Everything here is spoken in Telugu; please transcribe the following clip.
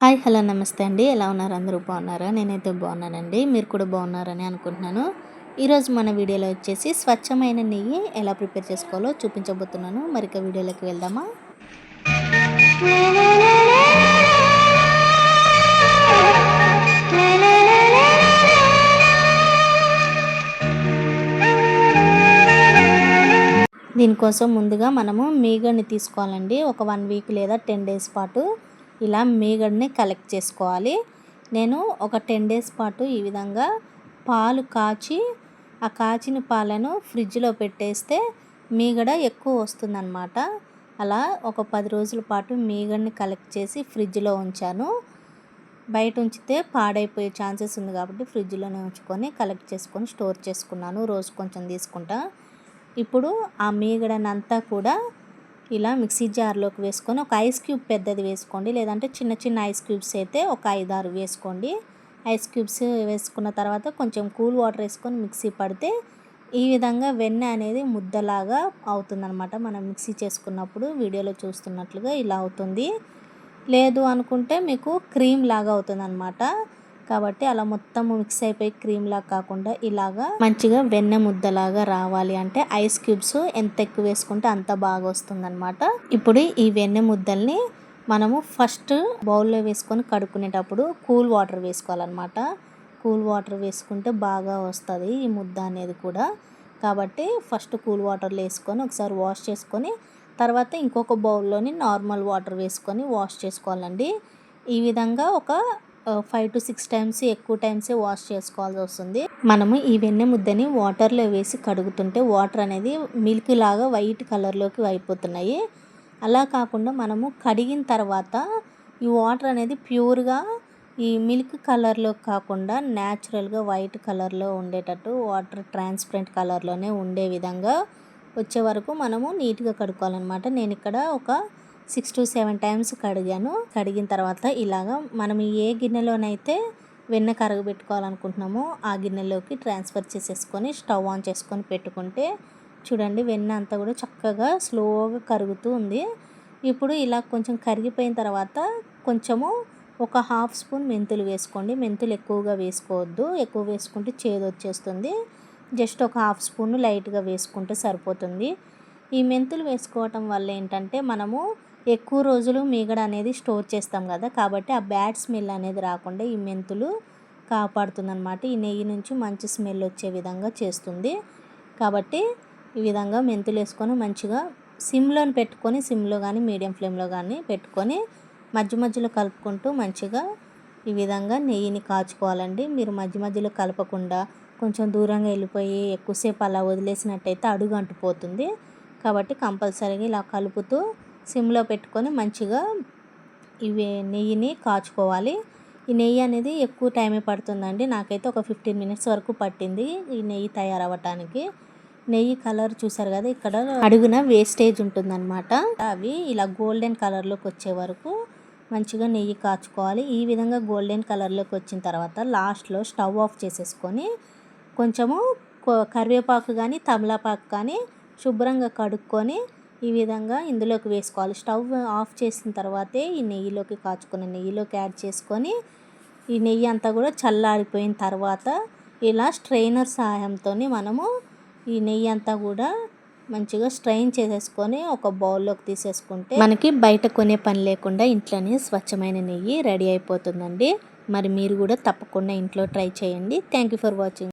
హాయ్ హలో నమస్తే అండి. ఎలా ఉన్నారు? అందరూ బాగున్నారా? నేనైతే బాగున్నానండి. మీరు కూడా బాగున్నారని అనుకుంటున్నాను. ఈరోజు మన వీడియోలో వచ్చేసి స్వచ్ఛమైన నెయ్యి ఎలా ప్రిపేర్ చేసుకోవాలో చూపించబోతున్నాను. మరిక వీడియోలోకి వెళ్దామా? దీనికోసం ముందుగా మనము మీగడ్ని తీసుకోవాలండి. ఒక వన్ వీక్ లేదా టెన్ డేస్ పాటు ఇలా మీగడని కలెక్ట్ చేసుకోవాలి. నేను ఒక టెన్ డేస్ పాటు ఈ విధంగా పాలు కాచి ఆ కాచిన పాలను ఫ్రిడ్జ్లో పెట్టేస్తే మీగడ ఎక్కువ వస్తుందన్నమాట. అలా ఒక పది రోజుల పాటు మీగడిని కలెక్ట్ చేసి ఫ్రిడ్జ్లో ఉంచాను. బయట ఉంచితే పాడైపోయే ఛాన్సెస్ ఉంది కాబట్టి ఫ్రిడ్జ్లోనే ఉంచుకొని కలెక్ట్ చేసుకొని స్టోర్ చేసుకున్నాను. రోజు కొంచెం తీసుకుంటా. ఇప్పుడు ఆ మీగడనంతా కూడా ఇలా మిక్సీ జార్లోకి వేసుకొని ఒక ఐస్ క్యూబ్ పెద్దది వేసుకోండి. లేదంటే చిన్న చిన్న ఐస్ క్యూబ్స్ అయితే ఒక ఐదారు వేసుకోండి. ఐస్ క్యూబ్స్ వేసుకున్న తర్వాత కొంచెం కూల్ వాటర్ వేసుకొని మిక్సీ పడితే ఈ విధంగా వెన్న అనేది ముద్దలాగా అవుతుందన్నమాట. మనం మిక్సీ చేసుకున్నప్పుడు వీడియోలో చూస్తున్నట్లుగా ఇలా అవుతుంది. లేదు అనుకుంటే మీకు క్రీమ్ లాగా అవుతుంది కాబట్టి అలా మొత్తం మిక్స్ అయిపోయి క్రీమ్ లాగా కాకుండా ఇలాగా మంచిగా వెన్న ముద్దలాగా రావాలి అంటే ఐస్ క్యూబ్స్ ఎంత ఎక్కువ వేసుకుంటే అంత బాగా వస్తుందన్నమాట. ఇప్పుడు ఈ వెన్న ముద్దల్ని మనము ఫస్ట్ బౌల్లో వేసుకొని కడుక్కునేటప్పుడు కూల్ వాటర్ వేసుకోవాలన్నమాట. కూల్ వాటర్ వేసుకుంటే బాగా వస్తుంది ఈ ముద్ద అనేది కూడా. కాబట్టి ఫస్ట్ కూల్ వాటర్లో వేసుకొని ఒకసారి వాష్ చేసుకొని తర్వాత ఇంకొక బౌల్లోని నార్మల్ వాటర్ వేసుకొని వాష్ చేసుకోవాలండి. ఈ విధంగా ఒక ఫైవ్ టు సిక్స్ టైమ్స్ ఎక్కువ టైమ్సే వాష్ చేసుకోవాల్సి వస్తుంది. మనము ఈ వెన్నె ముద్దని వాటర్లో వేసి కడుగుతుంటే వాటర్ అనేది మిల్క్ లాగా వైట్ కలర్లోకి అయిపోతున్నాయి. అలా కాకుండా మనము కడిగిన తర్వాత ఈ వాటర్ అనేది ప్యూర్గా ఈ మిల్క్ కలర్లో కాకుండా న్యాచురల్గా వైట్ కలర్లో ఉండేటట్టు వాటర్ ట్రాన్స్పరెంట్ కలర్లోనే ఉండే విధంగా వచ్చే వరకు మనము నీట్గా కడుక్కోవాలన్నమాట. నేను ఇక్కడ ఒక సిక్స్ టు సెవెన్ టైమ్స్ కడిగాను. కడిగిన తర్వాత ఇలాగా మనం ఏ గిన్నెలోనైతే వెన్న కరగబెట్టుకోవాలనుకుంటున్నామో ఆ గిన్నెలోకి ట్రాన్స్ఫర్ చేసేసుకొని స్టవ్ ఆన్ చేసుకొని పెట్టుకుంటే చూడండి వెన్న అంతా కూడా చక్కగా స్లోగా కరుగుతూ ఉంది. ఇప్పుడు ఇలా కొంచెం కరిగిపోయిన తర్వాత కొంచెము ఒక హాఫ్ స్పూన్ మెంతులు వేసుకోండి. మెంతులు ఎక్కువగా వేసుకోవద్దు. ఎక్కువ వేసుకుంటే చేదు వచ్చేస్తుంది. జస్ట్ ఒక హాఫ్ స్పూన్ లైట్గా వేసుకుంటే సరిపోతుంది. ఈ మెంతులు వేసుకోవటం వల్ల ఏంటంటే మనము ఎక్కువ రోజులు మీగడ అనేది స్టోర్ చేస్తాం కదా కాబట్టి ఆ బ్యాడ్ స్మెల్ అనేది రాకుండా ఈ మెంతులు కాపాడుతుందన్నమాట. ఈ నెయ్యి నుంచి మంచి స్మెల్ వచ్చే విధంగా చేస్తుంది. కాబట్టి ఈ విధంగా మెంతులు వేసుకొని మంచిగా సిమ్లో పెట్టుకొని సిమ్లో కానీ మీడియం ఫ్లేమ్లో కానీ పెట్టుకొని మధ్య మధ్యలో కలుపుకుంటూ మంచిగా ఈ విధంగా నెయ్యిని కాచుకోవాలండి. మీరు మధ్య మధ్యలో కలపకుండా కొంచెం దూరంగా వెళ్ళిపోయి ఎక్కువసేపు అలా వదిలేసినట్టయితే అడుగు అంటుపోతుంది కాబట్టి కంపల్సరీగా ఇలా కలుపుతూ సిమ్లో పెట్టుకొని మంచిగా ఇవి నెయ్యిని కాచుకోవాలి. ఈ నెయ్యి అనేది ఎక్కువ టైమే పడుతుందండి. నాకైతే ఒక ఫిఫ్టీన్ మినిట్స్ వరకు పట్టింది ఈ నెయ్యి తయారవ్వటానికి. నెయ్యి కలర్ చూసారు కదా ఇక్కడ అడుగున వేస్టేజ్ ఉంటుందన్నమాట. అవి ఇలా గోల్డెన్ కలర్లోకి వచ్చే వరకు మంచిగా నెయ్యి కాచుకోవాలి. ఈ విధంగా గోల్డెన్ కలర్లోకి వచ్చిన తర్వాత లాస్ట్లో స్టవ్ ఆఫ్ చేసేసుకొని కొంచెము కరివేపాకు కానీ తమలపాకు కానీ శుభ్రంగా కడుక్కొని ఈ విధంగా ఇందులోకి వేసుకోవాలి. స్టవ్ ఆఫ్ చేసిన తర్వాతే ఈ నెయ్యిలోకి కాచుకున్న నెయ్యిలోకి యాడ్ చేసుకొని ఈ నెయ్యి అంతా కూడా చల్లారిపోయిన తర్వాత ఇలా స్ట్రైనర్ సహాయంతో మనము ఈ నెయ్యి అంతా కూడా మంచిగా స్ట్రైన్ చేసేసుకొని ఒక బౌల్లోకి తీసేసుకుంటే మనకి బయట కొనే పని లేకుండా ఇంట్లోనే స్వచ్ఛమైన నెయ్యి రెడీ అయిపోతుందండి. మరి మీరు కూడా తప్పకుండా ఇంట్లో ట్రై చేయండి. Thank you for watching.